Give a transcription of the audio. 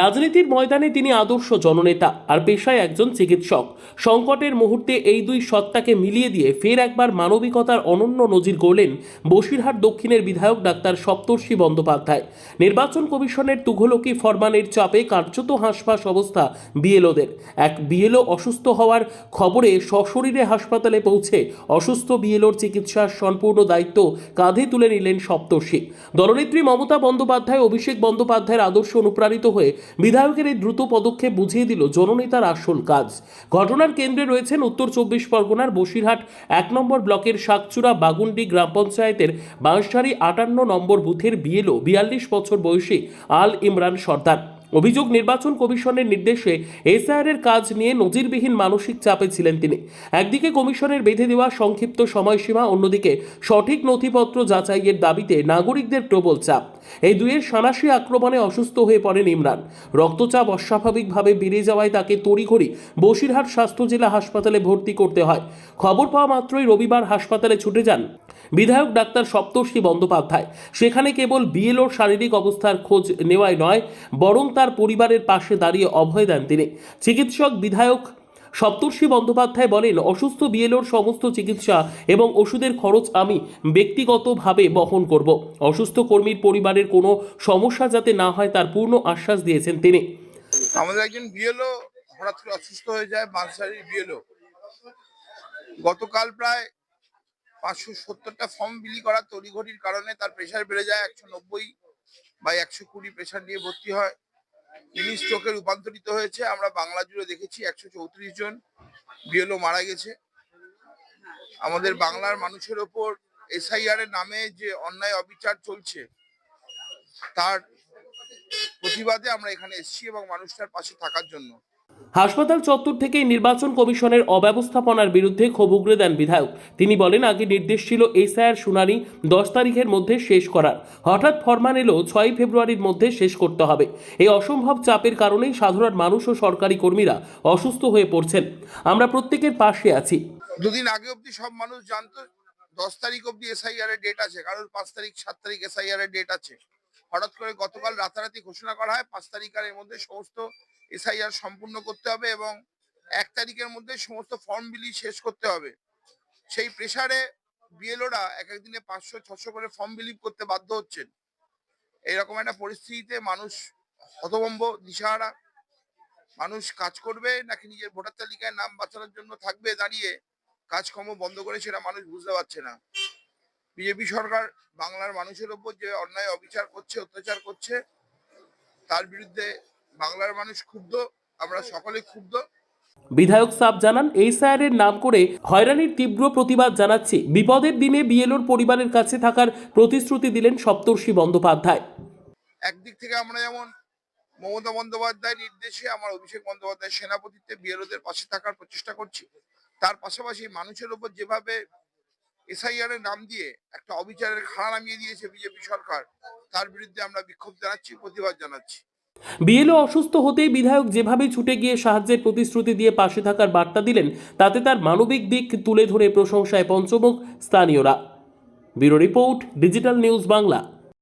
রাজনীতির ময়দানে তিনি আদর্শ জননেতা আর পেশায় একজন চিকিৎসক। সংকটের মুহূর্তে এই দুই সত্তাকে মিলিয়ে দিয়ে ফের একবার মানবিকতার অনন্য নজির গড়লেন বসিরহাট দক্ষিণের বিধায়ক ডাক্তার সপ্তর্ষি বন্দ্যোপাধ্যায়। নির্বাচন কমিশনের তুঘলকি ফরমানের চাপে কার্যত হাঁসফাঁস অবস্থা বিএলওদের। এক বিএলও অসুস্থ হওয়ার খবরে সশরীরে হাসপাতালে পৌঁছে অসুস্থ বিএলওর চিকিৎসার সম্পূর্ণ দায়িত্ব কাঁধে তুলে নিলেন সপ্তর্ষি। দলনেত্রী মমতা বন্দ্যোপাধ্যায়, অভিষেক বন্দ্যোপাধ্যায়ের আদর্শ অনুপ্রাণিত হয়ে বিধায়কের এই দ্রুত পদক্ষেপ বুঝিয়ে দিল জননেতার আসল কাজ। ঘটনার কেন্দ্রে রয়েছেন উত্তর চব্বিশ পরগনার বসিরহাট এক নম্বর ব্লকের শাকচুরা বাগুন্ডি গ্রাম পঞ্চায়েতের বাঁশঝারি আটান্ন নম্বর বুথের বিএলও বিয়াল্লিশ বছর বয়সী আল ইমরান সর্দার। অভিযোগ, নির্বাচন কমিশনের নির্দেশে এসআইআরের কাজ নিয়ে নজিরবিহীন মানসিক চাপে ছিলেন তিনি। একদিকে কমিশনের বেঁধে দেওয়া সংক্ষিপ্ত সময়সীমা, অন্যদিকে সঠিক নথিপত্র যাচাইয়ের দাবিতে নাগরিকদের প্রবল চাপ। এই দুয়ের সানাসি আক্রমণে অসুস্থ হয়ে পড়েন ইমরান। রক্তচাপ অস্বাভাবিকভাবে বেড়ে যাওয়ায় তাকে তড়িঘড়ি বসিরহাট স্বাস্থ্য জেলা হাসপাতালে ভর্তি করতে হয়। খবর পাওয়া মাত্রই রবিবার হাসপাতালে ছুটে যান বিধায়ক ডাক্তার সপ্তর্ষি বন্দ্যোপাধ্যায়। সেখানে কেবল বিএলওর শারীরিক অবস্থার খোঁজ নেওয়াই নয়, বরং তার পরিবারের পাশে দাঁড়িয়ে অভয় দেন তিনি। চিকিৎসক বিধায়ক সপ্তর্ষি বন্দ্যোপাধ্যায় বলেন, অসুস্থ বিএলওর সমস্ত চিকিৎসা এবং ওষুধের খরচ আমি ব্যক্তিগতভাবে বহন করব। অসুস্থ কর্মীর পরিবারের কোনো সমস্যা যাতে না হয় তার পূর্ণ আশ্বাস দিয়েছেন তিনি। আমাদের একজন বিএলও হঠাৎ করে অসুস্থ হয়ে যায় বাঁশবাড়ির বিএলও। গতকাল প্রায় পাঁচশো সত্তরটা ফর্ম বিলি করা তড়িঘড়ির কারণে তার প্রেশার বেড়ে যায়, একশো নব্বই বা একশো কুড়ি প্রেশার নিয়ে ভর্তি হয়। মিনি স্ট্রোকে রূপান্তরিত হয়েছে। আমরা বাংলা জুড়ে দেখেছি একশো চৌত্রিশ জন বিএলও মারা গেছে। আমাদের বাংলার মানুষের ওপর এসআইআর এর নামে যে অন্যায় অবিচার চলছে, তার প্রতিবাদে আমরা এখানে এসেছি এবং মানুষটার পাশে থাকার জন্য। হাসপাতাল চত্বর থেকেই নির্বাচন কমিশনের অব্যবস্থাপনার বিরুদ্ধে ক্ষোভ উগরে দেন বিধায়ক। তিনি বলেন, আগে নির্দেশ ছিল এসআইআর শুনানি দশ তারিখের মধ্যে শেষ করার। হঠাৎ ফরমান এলো ছয় ফেব্রুয়ারির মধ্যে শেষ করতে হবে। এই অসম্ভব চাপের কারণেই সাধারণ মানুষ ও সরকারি কর্মীরা অসুস্থ হয়ে পড়ছেন। আমরা প্রত্যেকের পাশে আছি। দুদিন আগে অব্দি সব মানুষ জানতো, দশ তারিখ অব্দি এসআইআর এর ডেট আছে, কারণ পাঁচ তারিখ, সাত তারিখ এসআইআর এর ডেট আছে। হঠাৎ করে গতকাল রাতারাতি ঘোষণা করা হয়, পাঁচ তারিখ আর এর মধ্যে সমস্ত এসআইআর সম্পূর্ণ করতে হবে এবং এক তারিখের মধ্যে সমস্ত ফর্ম বিলি শেষ করতে হবে। সেই প্রেসারে বিএলওরা এক একদিনে পাঁচশো, ছশো করে ফর্ম বিলিভ করতে বাধ্য হচ্ছেন। এইরকম একটা পরিস্থিতিতে মানুষ হতভম্ব, দিশাহারা। মানুষ কাজ করবে নাকি নিজের ভোটার তালিকায় নাম বাঁচানোর জন্য থাকবে দাঁড়িয়ে কাজকর্ম বন্ধ করে সেটা মানুষ বুঝতে পারছে না। বিজেপি সরকার বাংলার মানুষের ওপর যে অন্যায় অবিচার করছে অত্যাচার করছে তার বিরুদ্ধে বাংলার মানুষ ক্ষুব্ধ আমরা সকলে ক্ষুব্ধ। বিধায়ক সাব জানান এই স্যারের নাম করে হয়রানির তীব্র প্রতিবাদ জানাচ্ছি। বিপদের দিনে বিএলওর পরিবারের কাছে থাকার প্রতিশ্রুতি দিলেন সপ্তর্ষি বন্দ্যোপাধ্যায়। একদিক থেকে আমরা যেমন মমতা বন্দ্যোপাধ্যায় নির্দেশে আমার অভিষেক বন্দ্যোপাধ্যায় সেনাপতিত্বে বিএলওদের পাশে থাকার প্রচেষ্টা করছি তার পাশাপাশি মানুষের ওপর যেভাবে এসআইআর এর নাম দিয়ে একটা অবিচারের খাড়া নামিয়ে দিয়েছে বিজেপি সরকার। তার বিরুদ্ধে আমরা বিক্ষোভ জানাচ্ছি, প্রতিবাদ জানাচ্ছি। বিএলও অসুস্থ হতেই বিধায়ক যেভাবে ছুটে গিয়ে সাহায্যের প্রতিশ্রুতি দিয়ে পাশে থাকার বার্তা দিলেন, তাতে তার মানবিক দিক তুলে ধরে প্রশংসায় পঞ্চমুখ স্থানীয়রা। Bureau report, digital news Bangla.